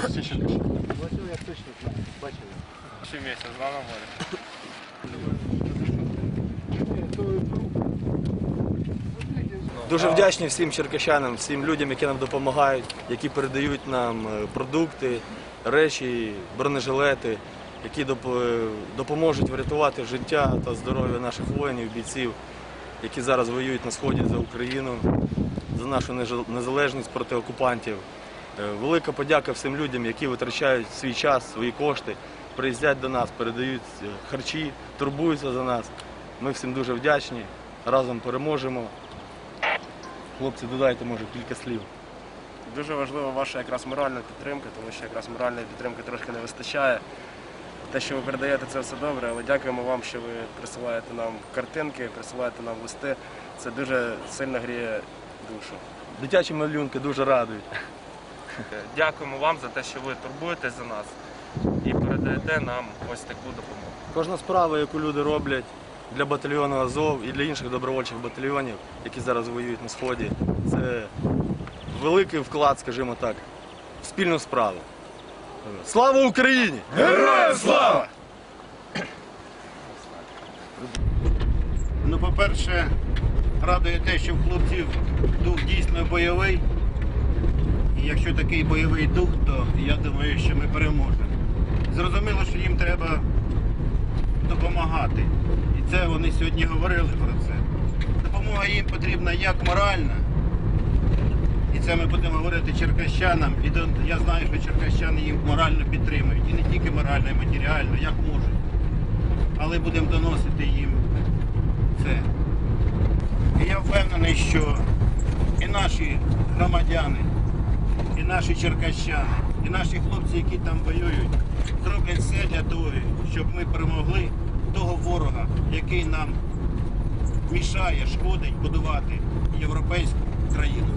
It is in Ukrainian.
Черкащан? Бачив, я точно знаю. Бачив. Ще місяць, два на морі. Дуже вдячні всім черкащанам, всім людям, які нам допомагають, які передають нам е, продукти, речі, бронежилети, які е, допоможуть врятувати життя та здоров'я наших воїнів, бійців, які зараз воюють на сході за Україну, за нашу незалежність проти окупантів. Е, Велика подяка всім людям, які витрачають свій час, свої кошти, приїздять до нас, передають е, харчі, турбуються за нас. Ми всім дуже вдячні. Разом переможемо. Хлопці, додайте, може, кілька слів. Дуже важлива ваша якраз моральна підтримка, тому що якраз моральної підтримки трошки не вистачає. Те, що ви передаєте, це все добре, але дякуємо вам, що ви присилаєте нам картинки, присилаєте нам листи. Це дуже сильно гріє душу. Дитячі малюнки дуже радують. Дякуємо вам за те, що ви турбуєтесь за нас і передаєте нам ось таку допомогу. Кожна справа, яку люди роблять для батальйону Азов і для інших добровольчих батальйонів, які зараз воюють на сході, це великий вклад, скажімо так, в спільну справу. Слава Україні! Героям слава! Ну, по-перше, радує те, що в хлопців дух дійсно бойовий. Якщо такий бойовий дух, то я думаю, що ми переможемо. Зрозуміло, що їм треба допомагати. І це вони сьогодні говорили про це. Допомога їм потрібна як моральна. І це ми будемо говорити черкащанам. І я знаю, що черкащани їм морально підтримують. І не тільки морально, і матеріально, як можуть. Але будемо доносити їм це. І я впевнений, що і наші громадяни, і наші черкащани, і наші хлопці, які там воюють, зроблять все для того, щоб ми перемогли того ворога, який нам мішає, шкодить будувати європейську країну.